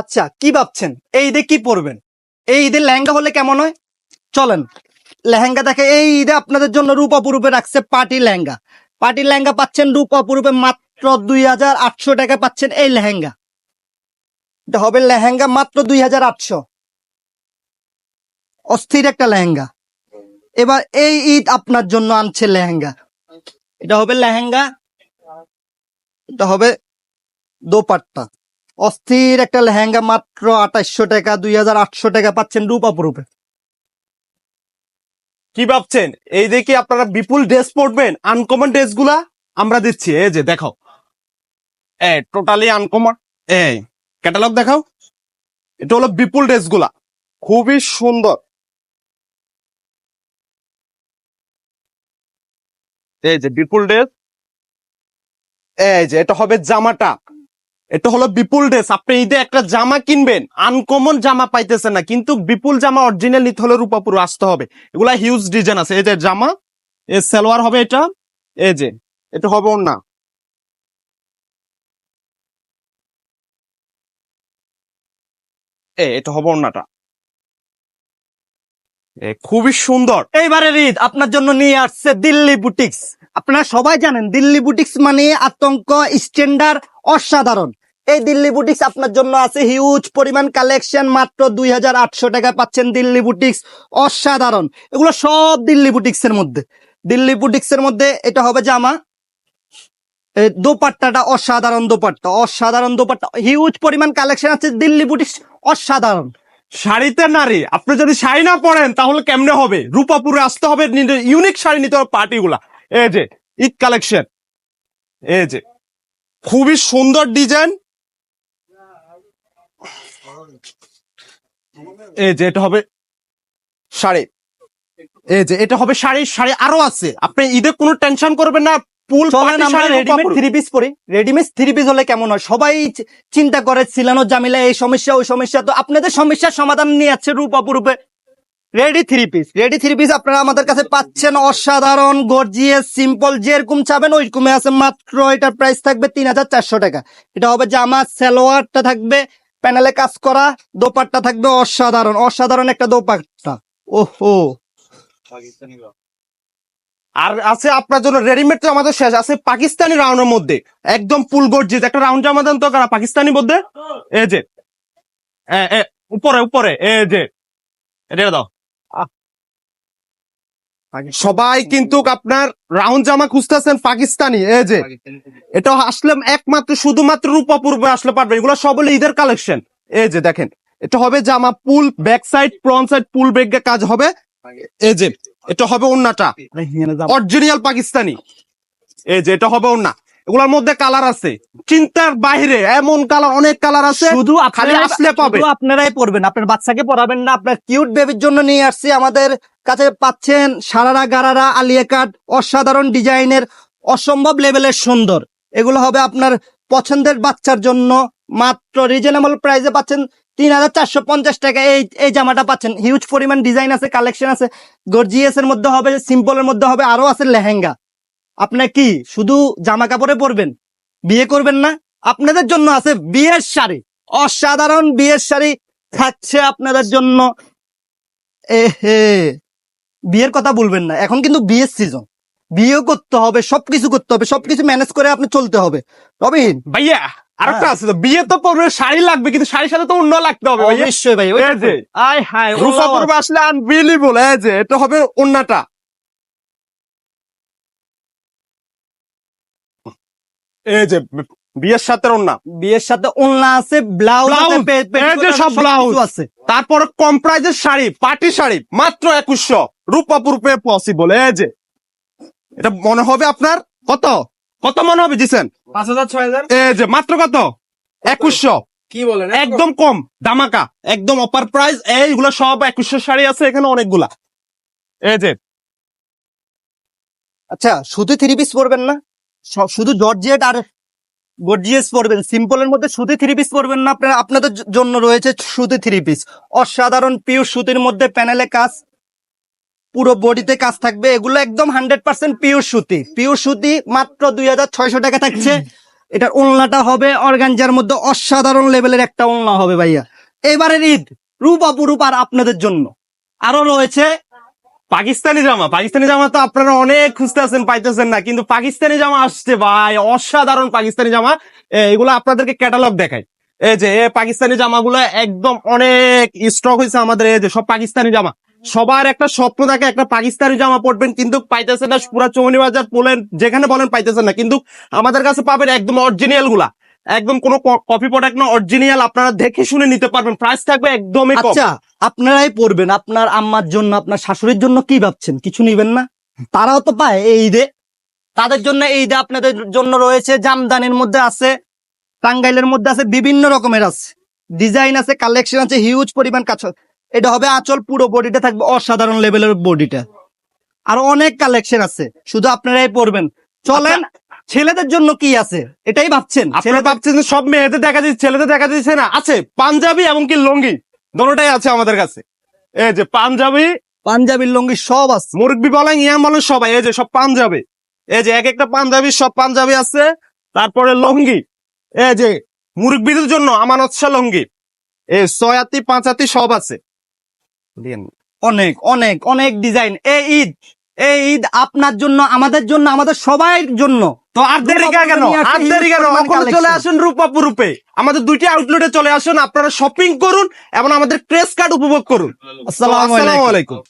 আচ্ছা কি ভাবছেন? এই ঈদে কি পরবেন? এই ঈদে লেহেঙ্গা হলে কেমন হয়? চলেন, লেহেঙ্গা দেখে, এই ঈদে আপনাদের জন্য রূপ অপরূপে রাখছে পার্টি লেহেঙ্গা। পার্টি লেহেঙ্গা পাচ্ছেন রূপ অপরূপে মাত্র দুই হাজার আটশো টাকা পাচ্ছেন এই লেহেঙ্গা। এটা হবে লেহেঙ্গা মাত্র দুই হাজার আটশো। অস্থির একটা লেহেঙ্গা। এবার এই ঈদ আপনার জন্য আনছে লেহেঙ্গা। এটা হবে লেহেঙ্গা, এটা হবে দোপাট্টা। অস্থির একটা লেহেঙ্গা মাত্র আঠাশশো টাকা, দুই হাজার আটশো টাকা পাচ্ছেন রূপাপুরূপে কি ভাবছেন? এই দেখে আপনারা বিপুল ড্রেস পরবেন আনকমন ড্রেসগুলা আমরা দিচ্ছি। এই যে দেখো এ টোটালি আনকমন এই ক্যাটালগ দেখাও। এটা হলো বিপুল ড্রেসগুলা খুবই সুন্দর। এই যে বিপুল ড্রেস। এই যে, এটা হবে জামাটা। এটা হলো বিপুল ড্রেস। আপনি ঈদে একটা জামা কিনবেন আনকমন জামা পাইতেছেন না, কিন্তু বিপুল জামা অরিজিনাল নিতে হলে রূপাপুর আসতে হবে। এগুলা হিউজ ডিজাইন আছে। এই যে জামা এ সালোয়ার হবে এটা, এই যে, এটা হবে না এ এটা হবে ওড়নাটা। এ খুবই সুন্দর। এইবারের ঈদ আপনার জন্য নিয়ে আসছে দিল্লি বুটিক্স আপনারা সবাই জানেন, দিল্লি বুটিক্স মানে আতঙ্ক স্ট্যান্ডার্ড অসাধারণ। এই দিল্লি বুটিক্স আপনার জন্য আছে হিউজ পরিমাণ কালেকশন মাত্র দুই হাজার আটশো টাকা পাচ্ছেন দিল্লি বুটিক্স। অসাধারণ। এগুলো সব দিল্লি বুটিক্স এর মধ্যে। দিল্লি বুটিক্স এর মধ্যে এটা হবে জামা দোপাট্টাটা অসাধারণ দোপাট্টা অসাধারণ দোপাট্টা। হিউজ পরিমাণ কালেকশন আছে দিল্লি বুটিক্স, অসাধারণ। শাড়িতে নারী, আপনি যদি শাড়ি না পরেন, তাহলে কেমনে হবে? রূপাপুরে আসতে হবে ইউনিক শাড়ি নিতে হবে পার্টি গুলা এই যে, ঈদ কালেকশন এই যে, খুবই সুন্দর ডিজাইন এই যে এটা হবে শাড়ি। এই যে এটা হবে শাড়ি শাড়ি আরও আছে। আপনি ঈদে কোনো টেনশন করবেন না ফুল চলেন আমরা রেডিমেড থ্রি পিস পরি। রেডিমেড থ্রি পিস হলে কেমন হয়? সবাই চিন্তা করে সিলানো জামিলা এই সমস্যা ওই সমস্যা। তো আপনাদের সমস্যার সমাধান নিয়ে আছে রূপ অপরূপে ready three piece ready three piece আপনারা আমাদের কাছে পাচ্ছেন। অসাধারণ গর্জিয়াস সিম্পল যেরকম চাবেন ওইরকমই আছে। মাত্র এটার প্রাইস থাকবে তিন হাজার চারশো টাকা। এটা হবে জামা সালোয়ারটা থাকবে প্যানেলে কাজ করা দোপাট্টা থাকবে অসাধারণ অসাধারণ একটা দোপাট্টা। ওহো। আর আছে আপনার জন্য রেডিমেড তো আমাদের শেষ, আছে পাকিস্তানি রাউন্ডের মধ্যে। একদম ফুল গর্জিত একটা রাউন্ড আমাদের তো কারা, পাকিস্তানি মধ্যে? এ যে উপরে উপরে এ যে। এটা দাও। সবাই কিন্তু আপনার রাউন্ড জামা খুঁজতেছেন পাকিস্তানি এই যে। এটা আসলে একমাত্র শুধুমাত্র রূপাপূর্বে আসলে পারবে এগুলো সব হলো ঈদের কালেকশন এই যে দেখেন এটা হবে জামা pull back side front side পুল ব্রেক কাজ হবে। এই যে এটা হবে অন্যটা অরিজিনাল পাকিস্তানি। এই যে এটা হবে ওন্না এগুলোর মধ্যে কালার আছে। চিন্তার বাইরে এমন কালার অনেক কালার আছে শুধু খালি আসলে পাবে। আপনারাই পড়বেন আপনার বাচ্চাকে পড়াবেন না আপনার কিউট বেবির জন্য নিয়ে আসছি। আমাদের কাছে পাচ্ছেন সারারা গারারা আলিয়া কাট অসাধারণ ডিজাইনের অসম্ভব লেভেলের সুন্দর। এগুলো হবে আপনার পছন্দের বাচ্চার জন্য মাত্র রিজনেবল প্রাইসে পাচ্ছেন তিন হাজার চারশো পঞ্চাশ টাকা। এই এই জামাটা পাচ্ছেন। হিউজ পরিমাণ ডিজাইন আছে কালেকশন আছে। গর্জিয়াস এর মধ্যে হবে সিম্পলের মধ্যে হবে আরও আছে লেহেঙ্গা। আপনার কি শুধু জামা কাপড়ে পরবেন? বিয়ে করবেন না? আপনাদের জন্য আছে বিয়ের শাড়ি। অসাধারণ বিয়ের শাড়ি থাকছে আপনাদের জন্য। এ হে। বিয়ের কথা বলবেন না। এখন কিন্তু বিয়ের সিজন বিয়ে করতে হবে সবকিছু করতে হবে সবকিছু ম্যানেজ করে আপনি চলতে হবে। রবিন। ভাইয়া আরেকটা আছে তো। বিয়ে তো করবে শাড়ি লাগবে কিন্তু শাড়ির সাথে তো অন্য লাগতে হবে অবশ্যই ভাই ওইটা এই যে। আয় হায় রূপা ওলাও আসলে আনবিলিভেবল এই যে এটা হবে অন্যটা এই যে বিয়ের সাথে অন্য বিয়ের সাথে ওলনা আছে ব্লাউজ সব blouse। আছে। তারপর কম প্রাইজের শাড়ি পার্টি শাড়ি মাত্র একুশশো। রূপাপুর পে পসিবল এই যে। এটা মনে হবে আপনার? কত? কত মনে হবে জিসেন? পাঁচ হাজার ছয় হাজার। এই যে মাত্র কত? একুশশো। কি বলেন একদম। কম দামাকা একদম অপার প্রাইস এইগুলো সব একুশশো শাড়ি আছে এখানে অনেকগুলা। এই যে। আচ্ছা শুধু থ্রি পিস পরবেন না? শুধু জর্জেট আর গর্জিয়াস পরবেন। সিম্পলের মধ্যে সুতি থ্রি পিস পরবেন না, আপনার, আপনাদের জন্য রয়েছে সুতি থ্রি পিস অসাধারণ পিওর সুতির মধ্যে প্যানেলে কাজ, পুরো বডিতে কাজ থাকবে। এগুলো একদম হান্ড্রেড পার্সেন্ট পিওর সুতি। পিওর সুতি মাত্র দুই হাজার ছয়শো টাকা থাকছে। এটার ওলনাটা হবে অর্গানজার মধ্যে অসাধারণ লেভেলের একটা ওলনা হবে ভাইয়া। এবারের ঈদ, রূপ অপরূপ আর আপনাদের জন্য। আরও রয়েছে পাকিস্তানি জামা পাকিস্তানি জামা তো আপনারা অনেক খুঁজতে আছেন, পাইতেছেন না, কিন্তু পাকিস্তানি জামা আসছে ভাই, অসাধারণ পাকিস্তানি জামা। এগুলো আপনাদেরকে ক্যাটালগ দেখায় এই যে পাকিস্তানি জামাগুলো একদম অনেক স্টক হয়েছে আমাদের, এই যে সব পাকিস্তানি জামা। সবার একটা স্বপ্ন থাকে, একটা পাকিস্তানি জামা পরবেন, কিন্তু পাইতেছেন না পুরা চৌনি বাজার বলেন যেখানে বলেন পাইতেছেন না। কিন্তু আমাদের কাছে পাবেন একদম অরিজিনালগুলা। একদম কোনো কপি প্রোডাক্ট না অরিজিনাল আপনারা দেখে শুনে নিতে পারবেন। প্রাইস থাকবে একদমই কম। আচ্ছা আপনারাই পড়বেন আপনার আম্মার জন্য আপনার শাশুড়ির জন্য কি ভাবছেন? কিছু নিবেন না? তারাও তো পায় এই ঈদে। তাদের জন্য এই ঈদে আপনাদের জন্য রয়েছে জামদানির মধ্যে আছে টাঙ্গাইলের মধ্যে আছে বিভিন্ন রকমের আছে। ডিজাইন আছে কালেকশন আছে হিউজ পরিমাণ কাজ এটা হবে আঁচল পুরো বডিটা থাকবে অসাধারণ লেভেলের বডিটা। আর অনেক কালেকশন আছে শুধু আপনারাই পড়বেন। চলেন ছেলেদের জন্য কি আছে? এটাই ভাবছেন? আপনারা ভাবছেন যে সব মেয়েদের দেখা যাচ্ছে ছেলেদের দেখা যাচ্ছে না? আছে পাঞ্জাবি এবং কি লুঙ্গি দোনোটাই আছে আমাদের কাছে। এই যে পাঞ্জাবি পাঞ্জাবির লুঙ্গি সব আছে। মুরগি বলেন ইয়াম বলেন সবাই এই যে সব পাঞ্জাবি। এই যে এক একটা পাঞ্জাবি সব পাঞ্জাবি আছে। তারপরে লুঙ্গি এই যে মুরগিদের জন্য আমানত শাহ লুঙ্গি এই ছয়াতি পাঁচাতি সব আছে। অনেক অনেক অনেক ডিজাইন এই ঈদ এই ঈদ আপনার জন্য আমাদের জন্য আমাদের সবাইয়ের জন্য। তো আর দেরি কেন? আর দেরি কেন? চলে। আসুন রূপাপুর রূপে আমাদের দুইটি আউটলেটে চলে আসুন আপনারা শপিং করুন এবং আমাদের ক্রেস কার্ড উপভোগ করুন। আসসালামু আলাইকুম।